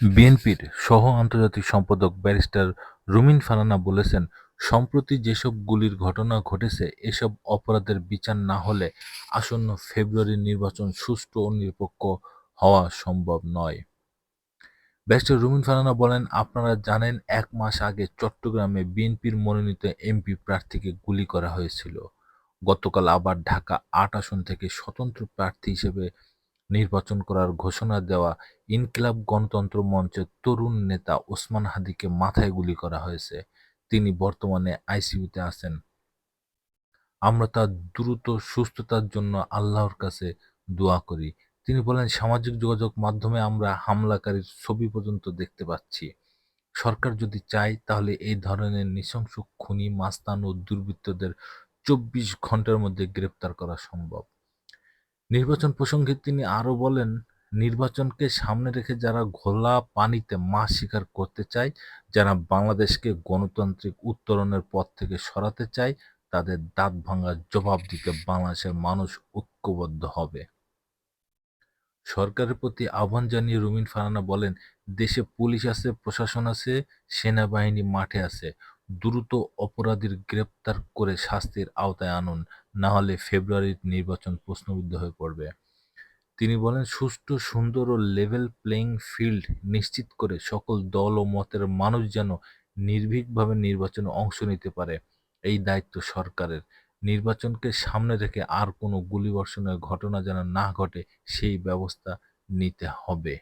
বিএনপির সহ-আন্তর্জাতিক সম্পাদক ব্যারিস্টার রুমিন ফারহানা বলেছেন, সম্প্রতি যেসব গুলির ঘটনা ঘটেছে, এসব অপরাধের বিচার না হলে আসন্ন ফেব্রুয়ারির নির্বাচন সুষ্ঠু ও নিরপেক্ষ হওয়া সম্ভব নয়। ব্যারিস্টার রুমিন ফারহানা বলেন, আপনারা জানেন এক মাস আগে চট্টগ্রামে বিএনপির মনোনীত এমপি প্রার্থীকে গুলি করা হয়েছিল। গতকাল আবার ঢাকা-আট আসন থেকে স্বতন্ত্র প্রার্থী হিসেবে নির্বাচন করার ঘোষণা দেওয়া ইনকিলাব গণতন্ত্র মঞ্চের তরুণ নেতা ওসমান হাদিকে মাথায় গুলি করা হয়েছে। তিনি বর্তমানে আইসিইউতে আছেন। আমরা তার দ্রুত সুস্থতার জন্য আল্লাহর কাছে দোয়া করি। তিনি বলেন, সামাজিক যোগাযোগ মাধ্যমে আমরা হামলাকারীর ছবি পর্যন্ত দেখতে পাচ্ছি। সরকার যদি চায়, তাহলে এই ধরনের নৃশংস খুনি, মাস্তান ও দুর্বৃত্তদের চব্বিশ ঘণ্টার মধ্যে গ্রেপ্তার করা সম্ভব। নির্বাচন প্রসঙ্গে তিনি আরও বলেন, নির্বাচনকে সামনে রেখে যারা ঘোলা পানিতে মাছ শিকার করতে চায়, যারা বাংলাদেশকে গণতান্ত্রিক উত্তরণের পথ থেকে সরাতে চায়, তাদের দাঁত-ভাঙা জবাব দিতে বাংলাদেশের মানুষ ঐক্যবদ্ধ হবে। সরকারের প্রতি আহ্বান জানিয়ে রুমিন ফারহানা বলেন, দেশে পুলিশ আছে, প্রশাসন আছে, সেনাবাহিনী মাঠে আছে। দ্রুত অপরাধীর গ্রেপ্তার করে শাস্তির আওতায় আনুন, না হলে ফেব্রুয়ারির নির্বাচন প্রশ্নবিদ্ধ হয়ে পড়বে। তিনি বলেন, সুষ্ঠু, সুন্দর ও লেভেল প্লেয়িং ফিল্ড নিশ্চিত করে সকল দল ও মতের মানুষ যেন নির্ভীকভাবে নির্বাচনে অংশ নিতে পারে, এই দায়িত্ব সরকারের। নির্বাচনকে সামনে রেখে আর কোনো গুলিবর্ষণের ঘটনা যেন না ঘটে, সেই ব্যবস্থা নিতে হবে।